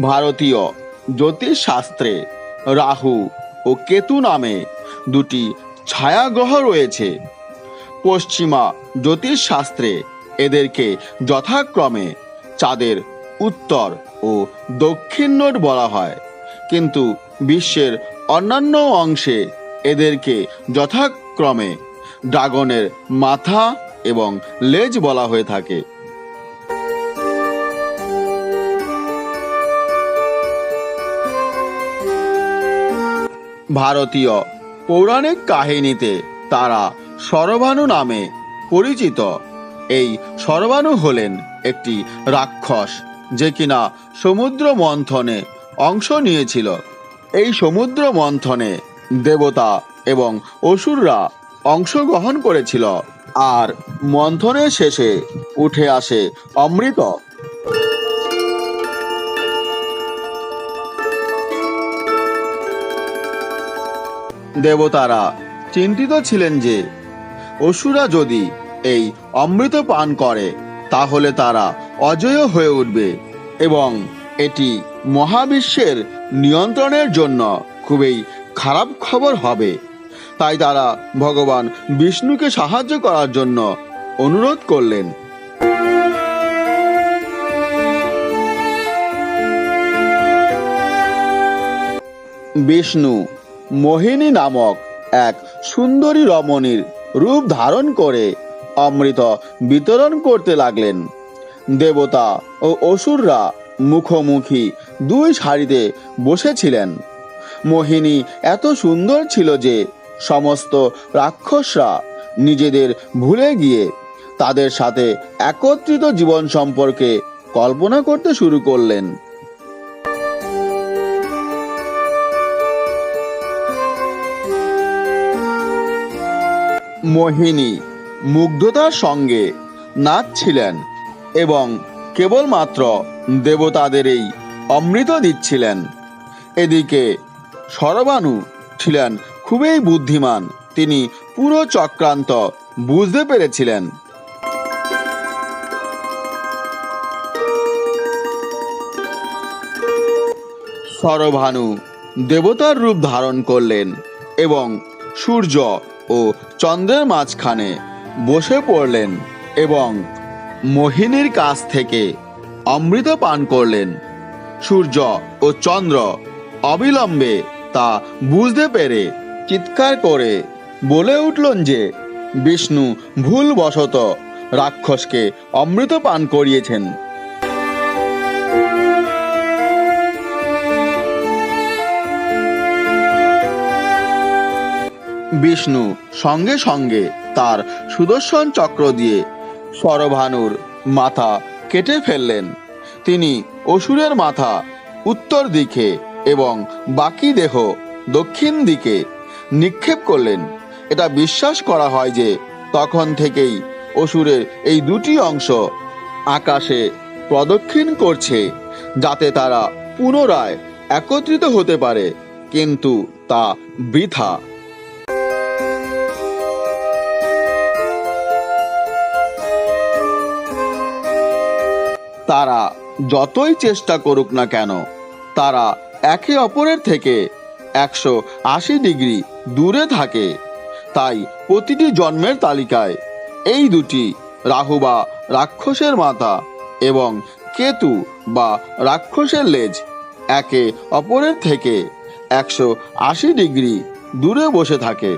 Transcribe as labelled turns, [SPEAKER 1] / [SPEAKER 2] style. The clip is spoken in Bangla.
[SPEAKER 1] ভারতীয় জ্যোতিষশাস্ত্রে রাহু ও কেতু নামে দুটি ছায়াগ্রহ রয়েছে। পশ্চিমা জ্যোতিষশাস্ত্রে এদেরকে যথাক্রমে চাঁদের উত্তর ও দক্ষিণ নোট বলা হয়। কিন্তু বিশ্বের অন্যান্য অংশে এদেরকে যথাক্রমে ড্রাগনের মাথা এবং লেজ বলা হয়ে থাকে। ভারতীয় পৌরাণিক কাহিনীতে তারা সরভানু নামে পরিচিত। এই সরভানু হলেন একটি রাক্ষস যে কিনা সমুদ্র মন্থনে অংশ নিয়েছিল। এই সমুদ্র মন্থনে দেবতা এবং অসুররা অংশগ্রহণ করেছিল। আর মন্থনের শেষে উঠে আসে অমৃত। দেবতারা চিন্তিত ছিলেন যে অসুরা যদি এই অমৃত পান করে, তাহলে তারা অজয় হয়ে উঠবে এবং এটি মহাবিশ্বের নিয়ন্ত্রণের জন্য খুবই খারাপ খবর হবে। তাই তারা ভগবান বিষ্ণুকে সাহায্য করার জন্য অনুরোধ করলেন। বিষ্ণু মোহিনী নামক এক সুন্দরী রমণীর রূপ ধারণ করে অমৃত বিতরণ করতে লাগলেন। দেবতা ও অসুররা মুখোমুখি দুই সারিতে বসেছিলেন। মোহিনী এত সুন্দর ছিল যে সমস্ত রাক্ষসরা নিজেদের ভুলে গিয়ে তাদের সাথে একত্রিত জীবন সম্পর্কে কল্পনা করতে শুরু করলেন। মোহিনী মুগ্ধতার সঙ্গে নাচছিলেন এবং কেবলমাত্র দেবতাদেরই অমৃত দিচ্ছিলেন। এদিকে সরবানু ছিলেন খুবই বুদ্ধিমান, তিনি পুরো চক্রান্ত বুঝতে পেরেছিলেন। সরভানু দেবতার রূপ ধারণ করলেন এবং সূর্য ও চন্দ্রের মাঝখানে বসে পড়লেন এবং মোহিনীর কাছ থেকে অমৃত পান করলেন। সূর্য ও চন্দ্র অবিলম্বে তা বুঝতে পেরে চিৎকার করে বলে উঠলেন যে, বিষ্ণু ভুলবশত রাক্ষসকে অমৃত পান করিয়েছেন। বিষ্ণু সঙ্গে সঙ্গে তার সুদর্শন চক্র দিয়ে সরভানুর মাথা কেটে ফেললেন। তিনি অসুরের মাথা উত্তর দিকে এবং বাকি দেহ দক্ষিণ দিকে নিক্ষেপ করলেন। এটা বিশ্বাস করা হয় যে তখন থেকেই অসুরের এই দুটি অংশ আকাশে প্রদক্ষিণ করছে যাতে তারা পুনরায় একত্রিত হতে পারে, কিন্তু তা বৃথা। তারা যতই চেষ্টা করুক না কেন, তারা একে অপরের থেকে একশো আশি ডিগ্রি দূরে থাকে। তাই প্রতিটি জন্মের তালিকায় এই দুটি রাহু বা রাক্ষসের মাথা এবং কেতু বা রাক্ষসের লেজ একে অপরের থেকে একশো আশি ডিগ্রি দূরে বসে থাকে।